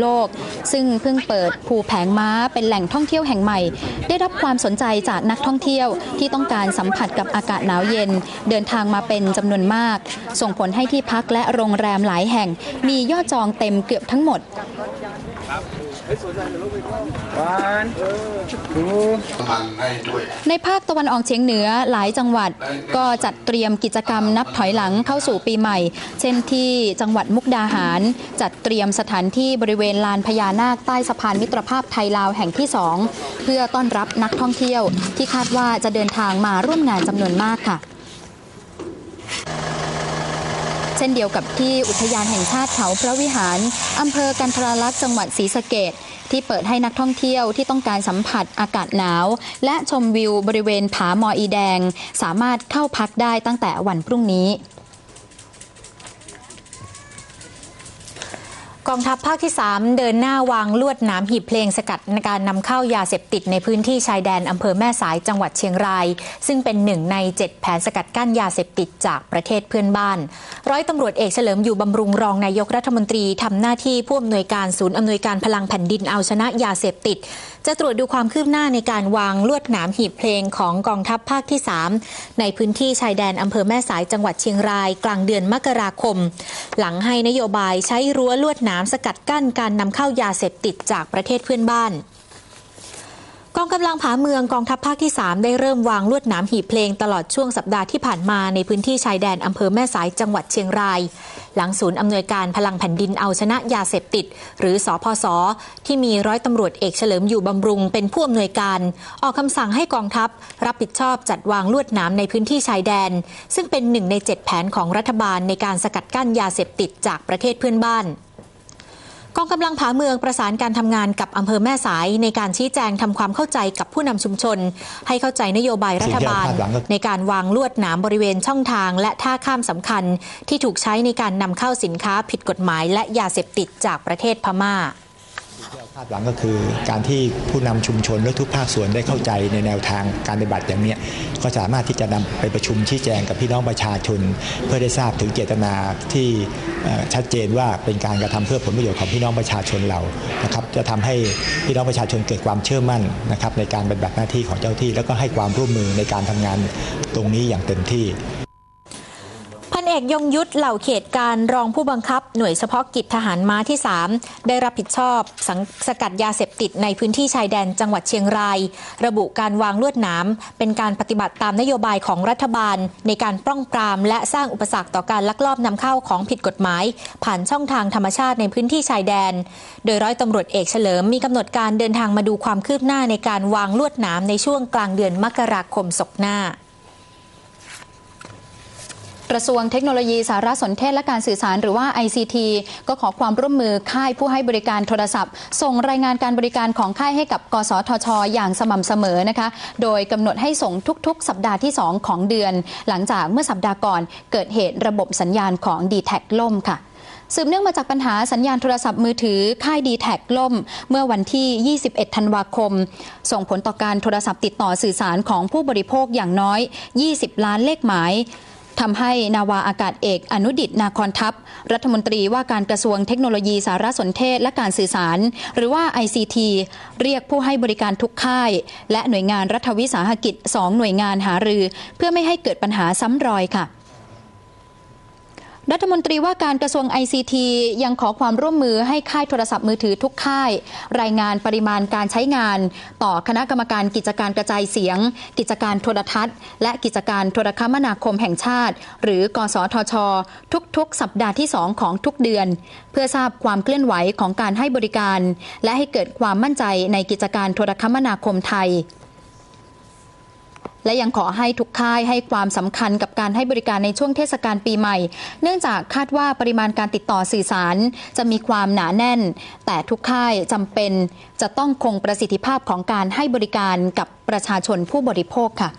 โลก ซึ่งเพิ่งเปิดภูแผงม้าเป็นแหล่งท่องเที่ยวแห่งใหม่ ได้รับความสนใจจากนักท่องเที่ยวที่ต้องการสัมผัสกับอากาศหนาวเย็น เดินทางมาเป็นจำนวนมาก ส่งผลให้ที่พักและโรงแรมหลายแห่ง มียอดจองเต็มเกือบทั้งหมด ให้ด้วยในภาคตะวันออกเฉียงเหนือหลายจังหวัดก็จัดเตรียมกิจกรรมนับถอยหลังเข้าสู่ปีใหม่ เช่นที่จังหวัดมุกดาหาร จัดเตรียมสถานที่บริเวณลานพญานาคใต้สะพานมิตรภาพไทยลาวแห่งที่ 2 เพื่อต้อนรับนักท่องเที่ยวที่คาดว่าจะเดินทางมาร่วมงานจำนวนมากค่ะ เช่นเดียวกับที่อุทยานแห่งชาติเขาพระวิหารอำเภอกันทราลักษณ์จังหวัดศรีสะเกดที่เปิดให้นักท่องเที่ยวที่ต้องการสัมผัสอากาศหนาว และชมวิวบริเวณผาหมออีแดง สามารถเข้าพักได้ตั้งแต่วันพรุ่งนี้ กองทัพภาคที่ 3 เดินหน้าวางลวดหนามหีบเพลงสกัดในการนำเข้ายาเสพติดในพื้นที่ชายแดนอำเภอแม่สายจังหวัดเชียงราย ซึ่งเป็นหนึ่งใน 7 แผนสกัดกั้นยาเสพติดจากประเทศเพื่อนบ้าน ร้อยตำรวจเอกเฉลิมอยู่บำรุงรองนายกรัฐมนตรีทำหน้าที่ผู้อำนวยการศูนย์อำนวยการพลังแผ่นดินเอาชนะยาเสพติด จะตรวจดูความคืบหน้าในการวางลวดหนามหีบเพลงของกองทัพภาคที่ 3 ในพื้นที่ชายแดนอำเภอแม่สายจังหวัดเชียงราย กลางเดือนมกราคม หลังให้นโยบายใช้รั้วลวดหนามสกัดกั้นการนำเข้ายาเสพติดจากประเทศเพื่อนบ้านกองกำลังผาเมืองกองทัพภาคที่ 3 ได้เริ่มวางลวดหนามหีบเพลงตลอดช่วงสัปดาห์ที่ผ่านมาในพื้นที่ชายแดนอำเภอแม่สายจังหวัดเชียงราย หลังศูนย์อำนวยการพลังแผ่นดินเอาชนะยาเสพติด หรือสอพสที่มีร้อยตำรวจเอกเฉลิมอยู่บำรุงเป็นผู้อำนวยการ ออกคำสั่งให้กองทัพ รับผิดชอบจัดวางลวดหนามในพื้นที่ชายแดน ซึ่งเป็นหนึ่งในเจ็ดแผนของรัฐบาลในการสกัดกั้นยาเสพติดจากประเทศเพื่อนบ้าน กองกำลังผาเมืองประสานการทำงานกับอำเภอแม่สายในการชี้แจงทำความเข้าใจกับผู้นำชุมชน ให้เข้าใจนโยบายรัฐบาลสิ่งที่เราคาดหวังก็ในการวางลวดหนามบริเวณช่องทาง และท่าข้ามสำคัญ ที่ถูกใช้ในการนำเข้าสินค้าผิดกฎหมาย และยาเสพติดจากประเทศพม่า ที่เราคาดหวังก็คือการที่ผู้นำชุมชนและทุกภาคส่วนได้เข้าใจในแนวทางการปฏิบัติอย่างนี้ก็สามารถที่จะนำไปประชุมชี้แจงกับพี่น้องประชาชน เพื่อได้ทราบถึงเจตนาที่ชัดเจนว่าเป็นการกระทำเพื่อผลประโยชน์ของพี่น้องประชาชนเรานะครับจะทำให้พี่น้องประชาชนเกิดความเชื่อมั่นนะครับในการปฏิบัติหน้าที่ของเจ้าที่ แล้วก็ให้ความร่วมมือในการทำงานตรงนี้อย่างเต็มที่ เอกยงยุทธเหล่าเขตการรองผู้บังคับหน่วยเฉพาะกิจทหารม้าที่ 3 ได้รับผิดชอบสังสกัดยาเสพติดในพื้นที่ชายแดนจังหวัดเชียงราย ระบุการวางลวดหนามเป็นการปฏิบัติตามนโยบายของรัฐบาล ในการป้องปราม และสร้างอุปสรรคต่อการลักลอบนำเข้าของผิดกฎหมาย ผ่านช่องทางธรรมชาติในพื้นที่ชายแดน โดยร้อยตำรวจเอกเฉลิมมีกำหนดการเดินทางมาดูความคืบหน้าในการวางลวดหนามในช่วงกลางเดือนมกราคมศกหน้า กระทรวงเทคโนโลยีสารสนเทศและการสื่อสารหรือว่า ICT ก็ขอความร่วมมือค่ายผู้ให้บริการโทรศัพท์ ส่งรายงานการบริการของค่ายให้กับ กสทช อย่างสม่ำเสมอนะคะ โดยกำหนดให้ส่งทุกๆ สัปดาห์ที่ 2 ของเดือน หลังจากเมื่อสัปดาห์ก่อนเกิดเหตุระบบสัญญาณของ d t แทล่มค่ะสืบเนื่องมาจากปัญหาสัญญาณโทรศัพท์มือถือ ค่าย d t แทล่ม เมื่อวันที่ 21 ธันวาคม ส่งผลต่อการโทรศัพท์ติดต่อสื่อสารของผู้บริโภคอย่างน้อย 20 ล้านเลขหมาย ทำให้นาวาอากาศเอก อนุดิตนาคอนทัพ รัฐมนตรีว่าการกระทรวงเทคโนโลยีสารสนเทศและการสื่อสาร หรือว่า ICT เรียกผู้ให้บริการทุกค่าย และหน่วยงานรัฐวิสาหกิจ 2 หน่วยงานหารือ เพื่อไม่ให้เกิดปัญหาซ้ำรอยค่ะ รัฐมนตรีว่าการกระทรวง ICT ยังขอความร่วมมือให้ค่ายโทรศัพท์มือถือทุกค่าย รายงานปริมาณการใช้งาน ต่อคณะกรรมการกิจการกระจายเสียง กิจการโทรทัศน์ และกิจการโทรคมนาคมแห่งชาติ หรือกสทช ทุกๆ สัปดาห์ที่ 2 ของทุกเดือน เพื่อทราบความเคลื่อนไหวของการให้บริการ และให้เกิดความมั่นใจในกิจการโทรคมนาคมไทย และยังขอให้ทุกค่ายให้ความสำคัญกับการให้บริการในช่วงเทศกาลปีใหม่ เนื่องจากคาดว่าปริมาณการติดต่อสื่อสาร จะมีความหนาแน่น แต่ทุกค่ายจำเป็น จะต้องคงประสิทธิภาพของการให้บริการกับประชาชนผู้บริโภคค่ะ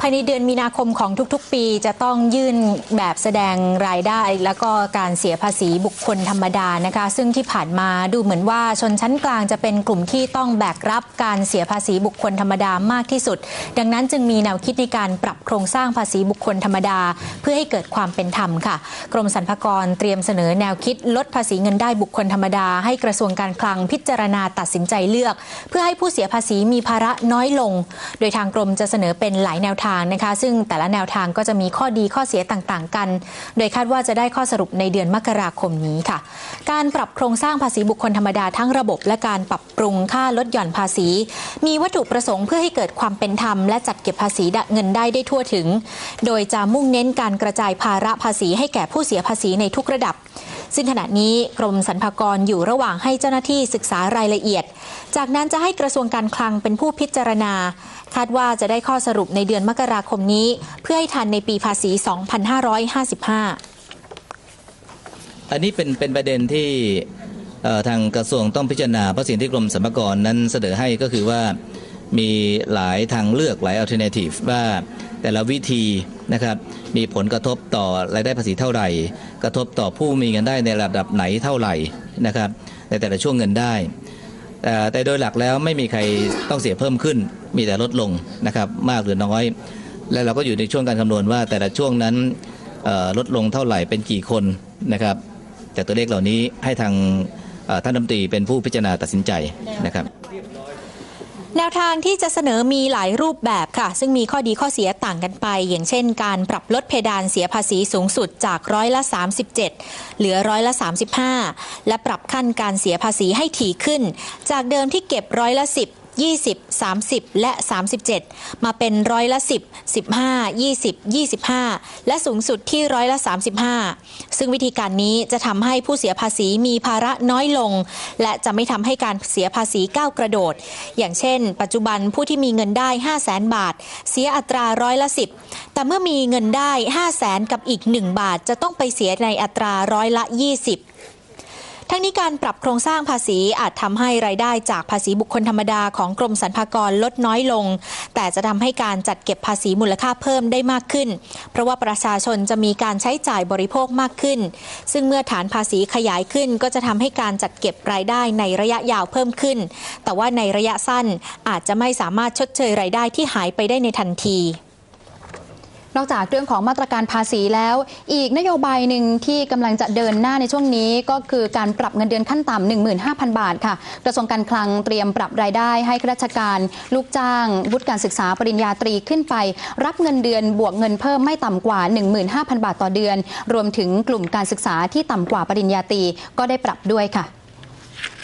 พายในเดือนมีนาคมของทุกๆ ปีจะต้องยื่นแบบแสดงรายได้ แล้วก็การเสียภาษีบุคคลธรรมดานะคะ ซึ่งที่ผ่านมาดูเหมือนว่าชนชั้นกลางจะเป็นกลุ่มที่ต้องแบกรับการเสียภาษีบุคคลธรรมดามากที่สุด ดังนั้นจึงมีแนวคิดในการปรับโครงสร้างภาษีบุคคลธรรมดา เพื่อให้เกิดความเป็นธรรมค่ะ กรมสรรพากรเตรียมเสนอแนวคิดลดภาษีเงินได้บุคคลธรรมดา ให้กระทรวงการคลังพิจารณาตัดสินใจเลือก เพื่อให้ผู้เสียภาษีมีภาระน้อยลง โดยทางกรมจะเสนอเป็นหลายแนวทางนะคะ ซึ่งแต่ละแนวทางก็จะมีข้อดีข้อเสียต่างๆ กัน โดยคาดว่าจะได้ข้อสรุปในเดือนมกราคมนี้ค่ะ การปรับโครงสร้างภาษีบุคคลธรรมดาทั้งระบบ และการปรับปรุงค่าลดหย่อนภาษี มีวัตถุประสงค์เพื่อให้เกิดความเป็นธรรมและจัดเก็บภาษีเงินได้ได้ทั่วถึง โดยจะมุ่งเน้นการกระจายภาระภาษีให้แก่ผู้เสียภาษีในทุกระดับ ซึ่งขณะนี้กรมสรรพากรอยู่ระหว่างให้เจ้าหน้าที่ศึกษารายละเอียด จากนั้นจะให้กระทรวงการคลังเป็นผู้พิจารณา คาดว่าจะได้ข้อสรุปในเดือนมกราคมนี้ เพื่อให้ทันในปีภาษี 2555 อันนี้เป็นเป็นประเด็นที่ทางกระทรวงต้องพิจารณาเพราะสิ่งที่กรมสรรพากรนั้นเสนอให้ก็คือว่ามีหลายทางเลือกหลาย alternative ว่าแต่ละวิธีนะครับมีผลกระทบต่อรายได้ภาษีเท่าไหร่ กระทบต่อผู้มีเงินได้ในระดับไหนเท่าไหร่นะครับในแต่ละช่วงเงินได้ แต่โดยหลักแล้วไม่มีใครต้องเสียเพิ่มขึ้น มีแต่ลดลงนะครับมากหรือน้อย และเราก็อยู่ในช่วงการคำนวณว่า แต่ละช่วงนั้นลดลงเท่าไหร่เป็นกี่คนนะครับแต่ตัวเลขเหล่านี้ให้ทางท่านรัฐมนตรีเป็นผู้พิจารณาตัดสินใจนะครับ แนวทางที่จะเสนอมีหลายรูปแบบค่ะ ซึ่งมีข้อดีข้อเสียต่างกันไป อย่างเช่น การปรับลดเพดานเสียภาษีสูงสุดจากร้อยละ 37 เหลือร้อยละ 35 และปรับขั้นการเสียภาษีให้ถี่ขึ้น จากเดิมที่เก็บร้อยละ 10 20 30 และ 37 มาเป็นร้อยละ 10 15 20 25 และสูงสุดที่ร้อยละ 35 ซึ่งวิธีการนี้จะทำให้ผู้เสียภาษีมีภาระน้อยลง และจะไม่ทำให้การเสียภาษีก้าวกระโดด อย่างเช่น ปัจจุบันผู้ที่มีเงินได้ 5 0 0แสนบาท เสียอัตราร้อยละ 10 แต่เมื่อมีเงินได้ 5 0 0แสนกับอีก 1 บาทจะต้องไปเสียในอัตราร้อยละ 20 ทั้งนี้การปรับโครงสร้างภาษีอาจทำให้รายได้จากภาษีบุคคลธรรมดาของกรมสรรพากรลดน้อยลง แต่จะทำให้การจัดเก็บภาษีมูลค่าเพิ่มได้มากขึ้น เพราะว่าประชาชนจะมีการใช้จ่ายบริโภคมากขึ้น ซึ่งเมื่อฐานภาษีขยายขึ้น ก็จะทำให้การจัดเก็บรายได้ในระยะยาวเพิ่มขึ้น แต่ว่าในระยะสั้นอาจจะไม่สามารถชดเชยรายได้ที่หายไปได้ในทันที นอกจากเรื่องของมาตรการภาษีแล้ว อีกนโยบายหนึ่งที่กำลังจะเดินหน้าในช่วงนี้ ก็คือการปรับเงินเดือนขั้นต่ำ15,000 บาทค่ะ กระทรวงการคลังเตรียมปรับรายได้ให้ข้าราชการลูกจ้างวุฒิการศึกษาปริญญาตรีขึ้นไป รับเงินเดือนบวกเงินเพิ่มไม่ต่ำกว่า 15,000 บาทต่อเดือน รวมถึงกลุ่มการศึกษาที่ต่ำกว่าปริญญาตรีก็ได้ปรับด้วยค่ะ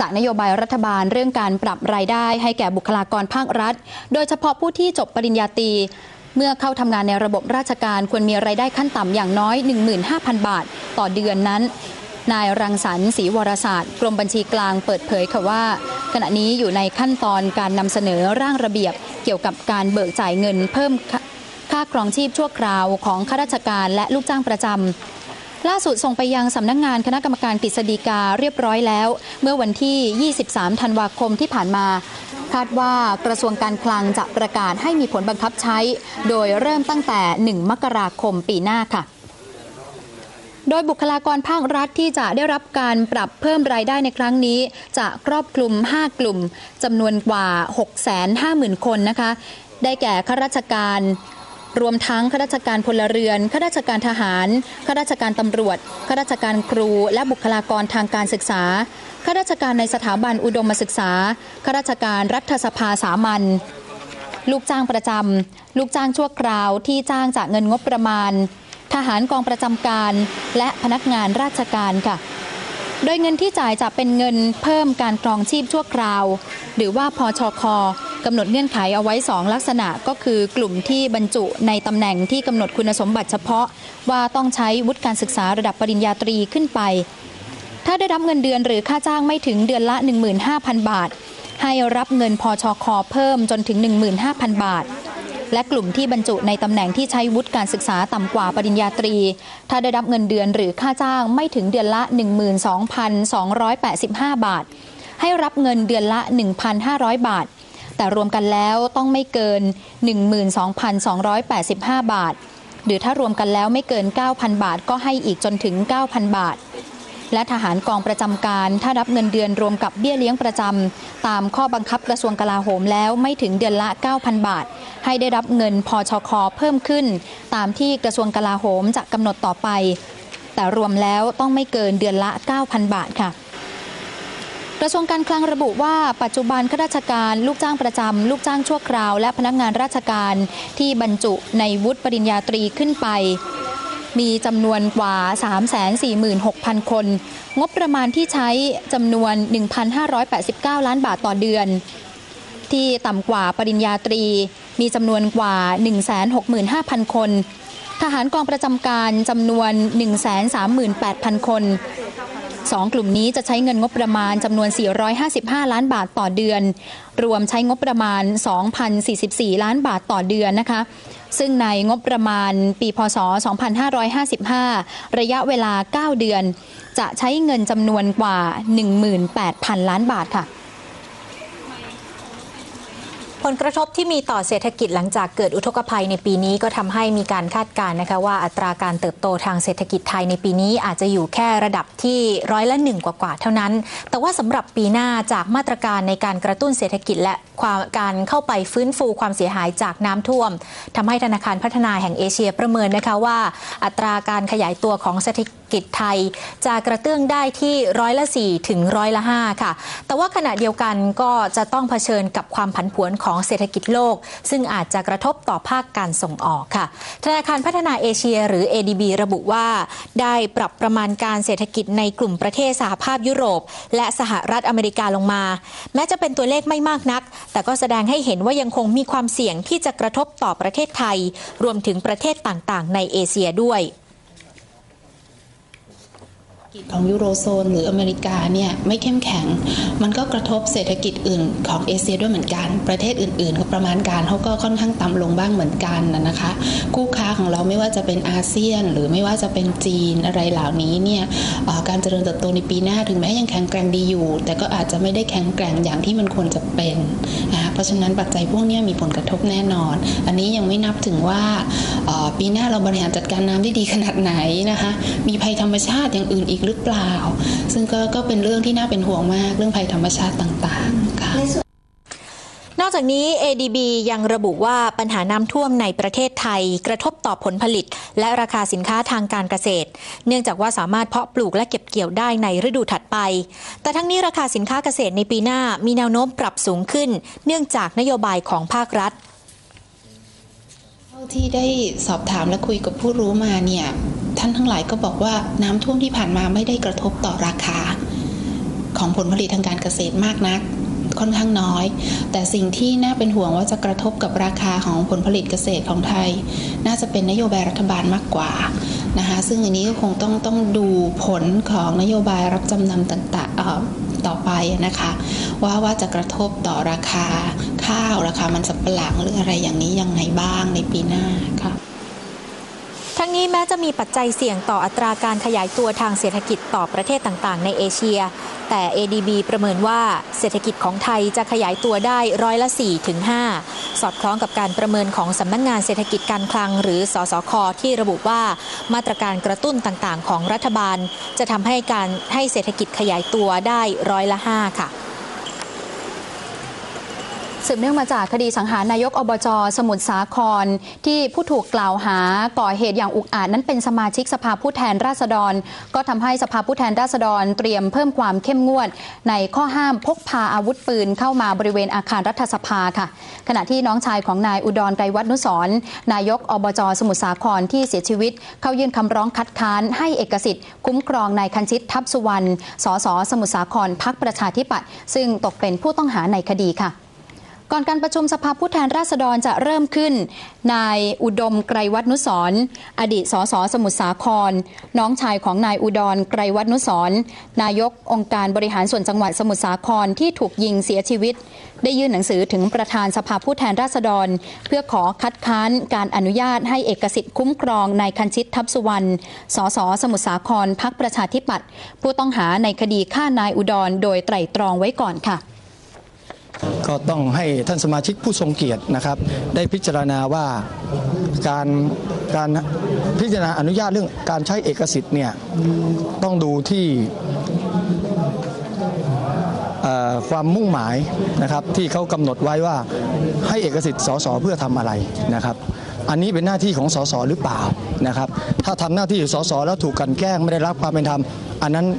จากนโยบายรัฐบาลเรื่องการปรับรายได้ให้แก่บุคลากรภาครัฐ โดยเฉพาะผู้ที่จบปริญญาตรี เมื่อเข้าทำงานในระบบราชการควรมีรายได้ขั้นต่ำอย่างน้อย 15,000 บาท ต่อเดือนนั้น นายรังสรรค์ศรีวรศาสตร์กรมบัญชีกลางเปิดเผยค่ะว่า ขณะนี้อยู่ในขั้นตอนการนำเสนอร่างระเบียบ เกี่ยวกับการเบิกจ่ายเงิน เพิ่มค่าค่าครองชีพชั่วคราวของข้าราชการและลูกจ้างประจำล่าสุดส่งไปยังสำนักงงานคณะกรรมการกฤษฎีกาเรียบร้อยแล้ว เมื่อวันที่ 23 ธันวาคมที่ผ่านมา คาดว่ากระทรวงการคลังจะประกาศให้มีผลบังคับใช้ โดยเริ่มตั้งแต่ 1 มกราคมปีหน้าค่ะโดยบุคลากรภาครัฐที่จะได้รับการปรับเพิ่มรายได้ในครั้งนี้ จะครอบคลุม 5 กลุ่มจำนวนกว่า 650,000 คนนะคะ ได้แก่ข้าราชการ รวมทั้งข้าราชการพลเรือนข้าราชการทหารข้าราชการตำรวจข้าราชการครู และบุคลากรทางการศึกษาข้าราชการในสถาบันอุดมศึกษาข้าราชการรัฐสภาสามัญลูกจ้างประจำ ลูกจ้างชั่วคราวที่จ้างจากเงินงบประมาณ ทหารกองประจำการ และพนักงานราชการค่ะ โดยเงินที่จ่ายจะเป็นเงินเพิ่มการครองชีพชั่วคราว หรือว่าพอชคอ กำหนดเงื่อนไขเอาไว้ 2 ลักษณะก็คือกลุ่มที่บรรจุในตำแหน่งที่กำหนดคุณสมบัติเฉพาะ ว่าต้องใช้วุฒิการศึกษาระดับปริญญาตรีขึ้นไป ถ้าได้รับเงินเดือนหรือค่าจ้างไม่ถึงเดือนละ 15,000 บาท ให้รับเงินพอชคอเพิ่มจนถึง 15,000 บาท และกลุ่มที่บรรจุในตำแหน่งที่ใช้วุฒิการศึกษาต่ำกว่าปริญญาตรี ถ้าได้รับเงินเดือนหรือค่าจ้างไม่ถึงเดือนละ 12,285 บาท ให้รับเงินเดือนละ 1,500 บาท แต่รวมกันแล้วต้องไม่เกิน 12,285 บาท หรือถ้ารวมกันแล้วไม่เกิน 9,000 บาทก็ให้อีกจนถึง 9,000 บาท และทหารกองประจำการ ถ้ารับเงินเดือนรวมกับเบี้ยเลี้ยงประจำตามข้อบังคับกระทรวงกลาโหมแล้วไม่ถึงเดือนละ 9,000 บาท ให้ได้รับเงินพอชคเพิ่มขึ้น ตามที่กระทรวงกลาโหมจะกำหนดต่อไป แต่รวมแล้วต้องไม่เกินเดือนละ 9,000 บาทค่ะ กระทรวงการคลังระบุว่าปัจจุบันข้าราชการ ลูกจ้างประจำ ลูกจ้างชั่วคราว และพนักงานราชการที่บรรจุในวุฒิปริญญาตรีขึ้นไป มีจำนวนกว่า 346,000 คน งบประมาณที่ใช้จำนวน 1,589 ล้านบาทต่อเดือน ที่ต่ำกว่าปริญญาตรี มีจำนวนกว่า 165,000 คน ทหารกองประจำการจำนวน 138,000 คน สองกลุ่มนี้จะใช้เงินงบประมาณจำนวน 455 ล้านบาทต่อเดือน รวมใช้งบประมาณ 2,044 ล้านบาทต่อเดือนนะคะ ซึ่งในงบประมาณปีพศ 2555 ระยะเวลา 9 เดือน จะใช้เงินจำนวนกว่า 18,000 ล้านบาทค่ะ ผลกระทบที่มีต่อเศรษฐกิจหลังจากเกิดอุทกภัยในปีนี้ก็ทำให้มีการคาดการณ์นะคะว่าอัตราการเติบโตทางเศรษฐกิจไทยในปีนี้อาจจะอยู่แค่ระดับที่ร้อยละหนึ่งกว่าๆเท่านั้น แต่ว่าสำหรับปีหน้าจากมาตรการในการกระตุ้นเศรษฐกิจและ การเข้าไปฟื้นฟูความเสียหายจากน้ำท่วมทำให้ธนาคารพัฒนาแห่งเอเชียประเมินนะคะว่า อัตราการขยายตัวของเศรษฐกิจไทย จะกระเตื้องได้ที่ร้อยละ4ถึงร้อยละ5ค่ะ แต่ว่าขณะเดียวกันก็จะต้องเผชิญกับความผันผวนของเศรษฐกิจโลก ซึ่งอาจจะกระทบต่อภาคการส่งออกค่ะ ธนาคารพัฒนาเอเชีย หรือ ADB ระบุว่า ได้ปรับประมาณการเศรษฐกิจในกลุ่มประเทศสหภาพยุโรป และสหรัฐอเมริกาลงมา แม้จะเป็นตัวเลขไม่มากนักแต่ก็แสดงให้เห็นว่ายังคงมีความเสี่ยงที่จะกระทบต่อประเทศไทย รวมถึงประเทศต่างๆ ในเอเชียด้วย ของยูโรโซนหรืออเมริกาเนี่ยไม่เข้มแข็ง มันก็กระทบเศรษฐกิจอื่นของเอเชียด้วยเหมือนกัน ประเทศอื่นๆเขาประมาณการเขาก็ค่อนข้างต่ำลงบ้างเหมือนกันนะคะ คู่ค้าของเราไม่ว่าจะเป็นอาเซียน หรือไม่ว่าจะเป็นจีนอะไรเหล่านี้เนี่ยการเจริญเติบโตในปีหน้าถึงแม้ยังแข็งแกร่งดีอยู่ แต่ก็อาจจะไม่ได้แข็งแกร่งอย่างที่มันควรจะเป็นนะคะเพราะฉะนั้นปัจจัยพวกนี้มีผลกระทบแน่นอน อันนี้ยังไม่นับถึงว่าปีหน้าเราบริหารจัดการน้ำได้ดีขนาดไหนนะคะมีภัยธรรมชาติอย่างอื่นอีกหรือเปล่า ซึ่งก็ก็เป็นเรื่องที่น่าเป็นห่วงมากเรื่องภัยธรรมชาติต่างๆค่ะนอกจากนี้ ADB ยังระบุว่าปัญหาน้ำท่วมในประเทศไทย กระทบต่อผลผลิต และราคาสินค้าทางการเกษตร เนื่องจากว่าสามารถเพาะปลูกและเก็บเกี่ยวได้ในฤดูถัดไป แต่ทั้งนี้ราคาสินค้าเกษตรในปีหน้ามีแนวโน้มปรับสูงขึ้น เนื่องจากนโยบายของภาครัฐเท่าที่ได้สอบถามและคุยกับผู้รู้มาเนี่ย ท่านทั้งหลายก็บอกว่าน้ำท่วมที่ผ่านมาไม่ได้กระทบต่อราคา ของผลผลิตทางการเกษตรมากนัก ค่อนข้างน้อย แต่สิ่งที่น่าเป็นห่วงว่าจะกระทบกับราคาของผลผลิตเกษตรของไทย น่าจะเป็นนโยบายรัฐบาลมากกว่านะคะซึ่งอันนี้ก็คงต้องต้องดูผลของนโยบายรับจำนำต่างๆต่อไปนะคะว่าว่าจะกระทบต่อราคาข้าวราคามันสำปะหลังหรืออะไรอย่างนี้ยังไงบ้างในปีหน้าค่ะ ทั้งนี้แม้จะมีปัจจัยเสี่ยงต่ออัตราการขยายตัวทางเศรษฐกิจต่อประเทศต่างๆ ในเอเชีย แต่ ADB ประเมินว่าเศรษฐกิจของไทยจะขยายตัวได้ร้อยละ4ถึง5สอดคล้องกับการประเมินของสำนักงงานเศรษฐกิจการคลัง หรือสสคที่ระบุว่ามาตรการกระตุ้นต่างๆ ของรัฐบาล จะทำให้การให้เศรษฐกิจขยายตัวได้ร้อยละ5ค่ะ สืบเนื่องมาจากคดีสังหารนายกอบจสมุทรสาคร ที่ผู้ถูกกล่าวหาก่อเหตุอย่างอุกอาจนั้นเป็นสมาชิกสภาผู้แทนราษฎร ก็ทำให้สภาผู้แทนราษฎรเตรียมเพิ่มความเข้มงวด ในข้อห้ามพกพาอาวุธปืนเข้ามาบริเวณอาคารรัฐสภาค่ะ ขณะที่น้องชายของนายอุดรไกรวัฒนุสรนายกอบจสมุทรสาครที่เสียชีวิต เข้ายื่นคำร้องคัดค้านให้เอกสิทธิ์ คุ้มครองนายคันชิตทัพสุวรรณสสสมุทรสาครพักประชาธิปัตย์ซึ่งตกเป็นผู้ต้องหาในคดีค่ะ ก่อนการประชุมสภาผู้แทนราษฎรจะเริ่มขึ้น นายอุดมไกรวัฒนุสรอดีตสสสมุทรสาคร น้องชายของนายอุดรไกรวัฒนุสรนายกองค์การบริหารส่วนจังหวัดสมุทรสาครที่ถูกยิงเสียชีวิต ได้ยื่นหนังสือถึงประธานสภาผู้แทนราษฎร เพื่อขอคัดค้านการอนุญาตให้เอกสิทธิ์คุ้มครองนายคันชิตทัพสุวรรณสสสมุทรสาครพักประชาธิปัตย์ผู้ต้องหาในคดีฆ่านายอุดรโดยไตร่ตรองไว้ก่อนค่ะ ก็ต้องให้ท่านสมาชิกผู้ทรงเกียรตินะครับ ได้พิจารณาว่าการการพิจารณาอนุญาตเรื่องการใช้เอกสิทธิ์เนี่ยต้องดูที่ความมุ่งหมายนะครับที่เขากำหนดไว้ว่าให้เอกสิทธิ์สสเพื่อทำอะไรนะครับ อันนี้เป็นหน้าที่ของสสหรือเปล่านะครับ ถ้าทำหน้าที่สสแล้วถูกกลันแกล้งไม่ได้รับความเป็นธรรมอันนั้น